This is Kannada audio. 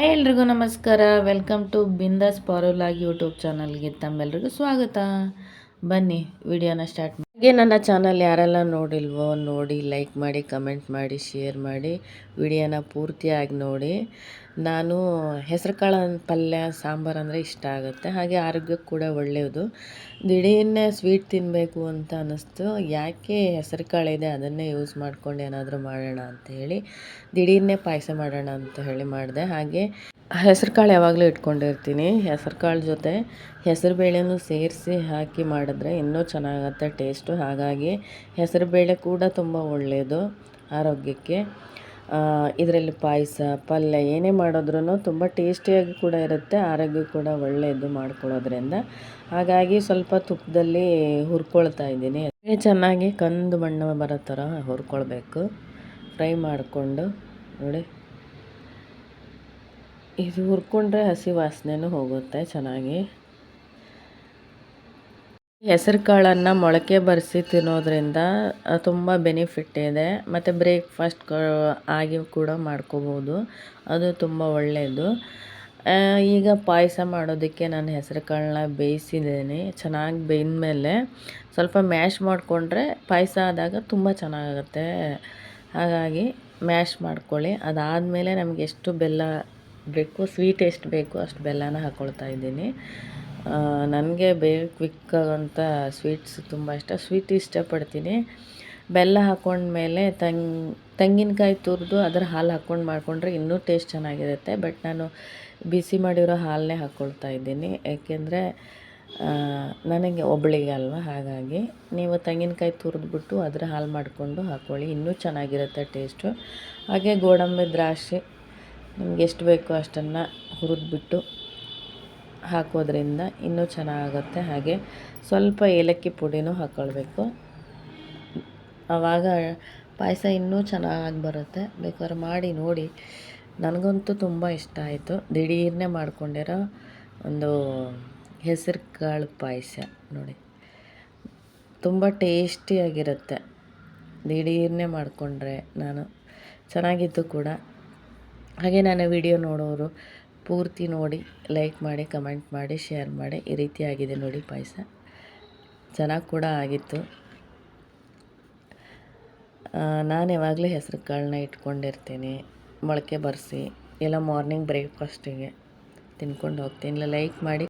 ಹಾಯ್ ಎಲ್ರಿಗೂ ನಮಸ್ಕಾರ. ವೆಲ್ಕಮ್ ಟು ಬಿಂದಾಸ್ ಪಾರೋಲಾಗಿ ಯೂಟ್ಯೂಬ್ ಚಾನಲ್ಗೆ ತಮ್ಮೆಲ್ರಿಗೂ ಸ್ವಾಗತ. ಬನ್ನಿ, ವಿಡಿಯೋನ ಸ್ಟಾರ್ಟ್ ಮಾಡಿ ಹಾಗೆ ನನ್ನ ಚಾನಲ್ ಯಾರೆಲ್ಲ ನೋಡಿಲ್ವೋ ನೋಡಿ ಲೈಕ್ ಮಾಡಿ ಕಮೆಂಟ್ ಮಾಡಿ ಶೇರ್ ಮಾಡಿ, ವಿಡಿಯೋನ ಪೂರ್ತಿಯಾಗಿ ನೋಡಿ. ನಾನು ಹೆಸರು ಕಾಳು ಪಲ್ಯ, ಸಾಂಬಾರು ಅಂದರೆ ಇಷ್ಟ ಆಗುತ್ತೆ. ಹಾಗೆ ಆರೋಗ್ಯಕ್ಕೆ ಕೂಡ ಒಳ್ಳೆಯದು. ದಿಢೀರನ್ನೇ ಸ್ವೀಟ್ ತಿನ್ನಬೇಕು ಅಂತ ಅನ್ನಿಸ್ತು. ಯಾಕೆ ಹೆಸರು ಇದೆ, ಅದನ್ನೇ ಯೂಸ್ ಮಾಡ್ಕೊಂಡು ಏನಾದರೂ ಮಾಡೋಣ ಅಂತ ಹೇಳಿ ದಿಢೀರನ್ನೇ ಪಾಯಸ ಮಾಡೋಣ ಅಂತ ಹೇಳಿ ಮಾಡಿದೆ. ಹಾಗೆ ಹೆಸರು ಕಾಳು ಯಾವಾಗಲೂ ಇಟ್ಕೊಂಡಿರ್ತೀನಿ. ಹೆಸರು ಕಾಳು ಜೊತೆ ಹೆಸರು ಬೇಳೆನೂ ಸೇರಿಸಿ ಹಾಕಿ ಮಾಡಿದ್ರೆ ಇನ್ನೂ ಚೆನ್ನಾಗತ್ತೆ ಟೇಸ್ಟು ಹಾಗಾಗಿ ಹೆಸರು ಬೇಳೆ ಕೂಡ ತುಂಬ ಒಳ್ಳೆಯದು ಆರೋಗ್ಯಕ್ಕೆ. ಇದರಲ್ಲಿ ಪಾಯಸ, ಪಲ್ಯ, ಏನೇ ಮಾಡಿದ್ರೂ ತುಂಬ ಟೇಸ್ಟಿಯಾಗಿ ಕೂಡ ಇರುತ್ತೆ, ಆರೋಗ್ಯ ಕೂಡ ಒಳ್ಳೆಯದು ಮಾಡ್ಕೊಳ್ಳೋದ್ರಿಂದ. ಹಾಗಾಗಿ ಸ್ವಲ್ಪ ತುಪ್ಪದಲ್ಲಿ ಹುರ್ಕೊಳ್ತಾ ಇದ್ದೀನಿ. ಚೆನ್ನಾಗಿ ಕಂದು ಬಣ್ಣ ಬರೋ ಥರ ಹುರ್ಕೊಳ್ಬೇಕು. ಫ್ರೈ ಮಾಡಿಕೊಂಡು, ನೋಡಿ. ಇದು ಹುರ್ಕೊಂಡ್ರೆ ಹಸಿ ವಾಸನೆನೂ ಹೋಗುತ್ತೆ ಚೆನ್ನಾಗಿ. ಹೆಸರು ಕಾಳನ್ನು ಮೊಳಕೆ ಬರೆಸಿ ತಿನ್ನೋದ್ರಿಂದ ತುಂಬ ಬೆನಿಫಿಟ್ ಇದೆ. ಮತ್ತು ಬ್ರೇಕ್ಫಾಸ್ಟ್ ಆಗಿ ಕೂಡ ಮಾಡ್ಕೋಬೋದು. ಅದು ತುಂಬ ಒಳ್ಳೆಯದು ಈಗ ಪಾಯಸ ಮಾಡೋದಕ್ಕೆ ನಾನು ಹೆಸರು ಕಾಳನ್ನ ಬೇಯಿಸಿದ್ದೀನಿ. ಚೆನ್ನಾಗಿ ಬೇಯ್ದಮೇಲೆ ಸ್ವಲ್ಪ ಮ್ಯಾಶ್ ಮಾಡಿಕೊಂಡ್ರೆ ಪಾಯಸ ಆದಾಗ ತುಂಬ ಚೆನ್ನಾಗುತ್ತೆ. ಹಾಗಾಗಿ ಮ್ಯಾಶ್ ಮಾಡ್ಕೊಳ್ಳಿ. ಅದಾದಮೇಲೆ ನಮಗೆ ಎಷ್ಟು ಬೆಲ್ಲ ಬೇಕು ಸ್ವೀಟ್ ಎಷ್ಟು ಬೇಕು ಅಷ್ಟು ಬೆಲ್ಲನ ಹಾಕ್ಕೊಳ್ತಾ ಇದ್ದೀನಿ. ನನಗೆ ಬೇಗ ಆಗೋಂಥ ಸ್ವೀಟ್ಸ್ ತುಂಬ ಇಷ್ಟ. ಸ್ವೀಟ್ ಇಷ್ಟಪಡ್ತೀನಿ. ಬೆಲ್ಲ ಹಾಕೊಂಡ್ಮೇಲೆ ತಂಗ್, ತೆಂಗಿನಕಾಯಿ ತುರಿದು ಅದರ ಹಾಲು ಹಾಕ್ಕೊಂಡು ಮಾಡಿಕೊಂಡ್ರೆ ಇನ್ನೂ ಟೇಸ್ಟ್ ಚೆನ್ನಾಗಿರುತ್ತೆ. ಬಟ್ ನಾನು ಬಿಸಿ ಮಾಡಿರೋ ಹಾಲನ್ನೇ ಹಾಕ್ಕೊಳ್ತಾ ಇದ್ದೀನಿ. ಏಕೆಂದರೆ ನನಗೆ ಒಬ್ಬಳಿಗೆ ಅಲ್ವಾ? ಹಾಗಾಗಿ ನೀವು ತೆಂಗಿನಕಾಯಿ ತುರಿದ್ಬಿಟ್ಟು ಅದರ ಹಾಲು ಮಾಡಿಕೊಂಡು ಹಾಕ್ಕೊಳ್ಳಿ ಇನ್ನೂ ಚೆನ್ನಾಗಿರುತ್ತೆ ಟೇಸ್ಟು ಹಾಗೆ ಗೋಡಂಬಿ ದ್ರಾಕ್ಷಿ, ನಿಮ್ಗೆ ಎಷ್ಟು ಬೇಕೋ ಅಷ್ಟನ್ನು ಹುರಿದ್ಬಿಟ್ಟು ಹಾಕೋದ್ರಿಂದ ಇನ್ನೂ ಚೆನ್ನಾಗುತ್ತೆ ಹಾಗೆ ಸ್ವಲ್ಪ ಏಲಕ್ಕಿ ಪುಡಿನೂ ಹಾಕ್ಕೊಳ್ಬೇಕು ಆವಾಗ ಪಾಯಸ ಇನ್ನೂ ಚೆನ್ನಾಗಿ ಬರುತ್ತೆ. ಬೇಕಾದ್ರೆ ಮಾಡಿ ನೋಡಿ. ನನಗಂತೂ ತುಂಬ ಇಷ್ಟ ಆಯಿತು. ದಿಢೀರ್ನೆ ಮಾಡ್ಕೊಂಡಿರೋ ಒಂದು ಹೆಸರು ಕಾಳು ಪಾಯಸ ನೋಡಿ. ತುಂಬ ಟೇಸ್ಟಿಯಾಗಿರುತ್ತೆ. ದಿಢೀರ್ನೆ ಮಾಡಿಕೊಂಡ್ರೆ ನಾನು. ಚೆನ್ನಾಗಿತ್ತು ಕೂಡ. ಹಾಗೆ ನಾನು ವಿಡಿಯೋ ನೋಡೋರು ಪೂರ್ತಿ ನೋಡಿ, ಲೈಕ್ ಮಾಡಿ, ಕಮೆಂಟ್ ಮಾಡಿ, ಶೇರ್ ಮಾಡಿ. ಈ ರೀತಿ ಆಗಿದೆ ನೋಡಿ ಪಾಯಸ. ಚೆನ್ನಾಗಿ ಕೂಡ ಆಗಿತ್ತು. ನಾನು ಯಾವಾಗಲೂ ಹೆಸರು ಕಾಳನ್ನ ಇಟ್ಕೊಂಡಿರ್ತೀನಿ. ಮೊಳಕೆ ಬರೆಸಿ, ಇಲ್ಲ ಮಾರ್ನಿಂಗ್ ಬ್ರೇಕ್ಫಾಸ್ಟಿಗೆ ತಿನ್ಕೊಂಡು ಹೋಗ್ತೀನಿ. ಲೈಕ್ ಮಾಡಿ